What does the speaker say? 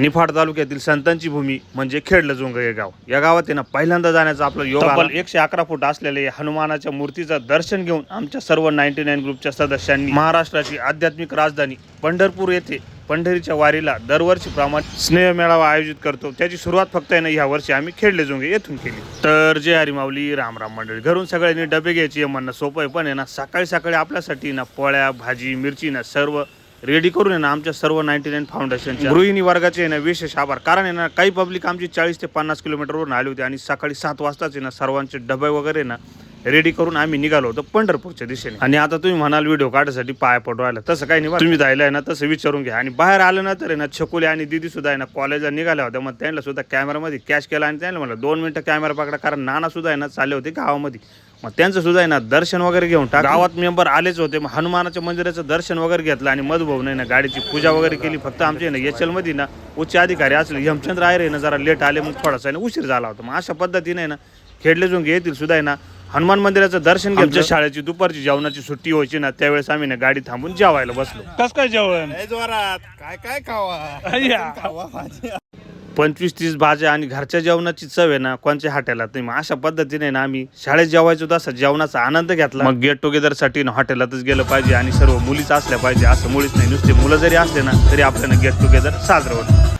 निफाड तालुक्यातील संतांची भूमी म्हणजे खेडलं जोंग हे गाव. या गावात आहे ना पहिल्यांदा जाण्याचा आपला योग एकशे अकरा फूट असलेले या हनुमानाच्या मूर्तीचं दर्शन घेऊन आमच्या सर्व नाईन्टी नाईन ग्रुपच्या सदस्यांनी महाराष्ट्राची आध्यात्मिक राजधानी पंढरपूर येथे पंढरीच्या वारीला दरवर्षीप्रमाणे स्नेह मेळावा आयोजित करतो. त्याची सुरुवात फक्त आहे ना ह्या वर्षी आम्ही खेडले जोंगे येथून केली. तर जय हरिमावली राम राम मंडळी. घरून सगळ्यांनी डबे घ्यायची म्हणणं सोपं आहे पण आहे ना सकाळी सकाळी आपल्यासाठी ना पोळ्या भाजी मिरची ना सर्व रेडी करून आहे ना आमच्या सर्व नाईन्टी नाईन फाउंडेशनच्या गृहिणी वर्गाचे आहे ना विशेष आभार. कारण आहे ना काही पब्लिक आमची चाळीस ते पन्नास किलोमीटरवरून आली होती आणि सकाळी सात वाजताच आहे ना सर्वांचे डबे वगैरे ना रेडी करून आम्ही निघालो होतो पंढरपूरच्या दिशेने. आणि आता तुम्ही म्हणाल व्हिडिओ काढायसाठी पाय पडवायला तसं काही नाही तुम्ही जायला ना तसं विचारून घ्या. आणि बाहेर आलं ना तर आहे ना छकुले आणि दिदी सुद्धा आहे ना कॉलेजला निघाल्या होत्या. मग त्यांना सुद्धा कॅमेरामध्ये कॅश केला आणि त्यांना म्हणलं दोन मिनिटं कॅमेरा पकडा. कारण नाना सुद्धा आहे ना चालले होते गावामध्ये. मग त्यांचं सुद्धा आहे ना दर्शन वगैरे घेऊन टाक. गावात मेंबर आलेच होते मग हनुमानाच्या मंदिराचं दर्शन वगैरे घेतलं आणि मधुभाऊने ना गाडीची पूजा वगैरे केली. फक्त आमच्या ना एच मध्ये ना उच्च अधिकारी असले हेमचंद्र आयर आहे ना जरा लेट आले मग थोडासा आहे ना उशीर झाला होता. मग अशा पद्धतीने ना खेडले जोंग येतील सुद्धा आहे ना हनुमान मंदिराचं दर्शन घेतलं. आमच्या शाळेची दुपारची जेवणाची सुट्टी व्हायची ना त्यावेळेस आम्ही ना गाडी थांबून जेवायला बसलो. कस काय जेवण? काय काय खावा. खावा भाजी. पंचवीस तीस भाज्या आणि घरच्या जेवणाची चव आहे ना कोणत्या हॉटेलात नाही. मग अशा पद्धतीने ना आम्ही शाळेत जेवायचो तसा जेवणाचा आनंद घेतला. मग गेट टुगेदरसाठी ना हॉटेलातच गेलं पाहिजे आणि सर्व मुलीच असल्या पाहिजे असं मुळीच नाही. नुसते मुलं जरी असले ना तरी आपल्याला गेट टुगेदर साजरं होतं.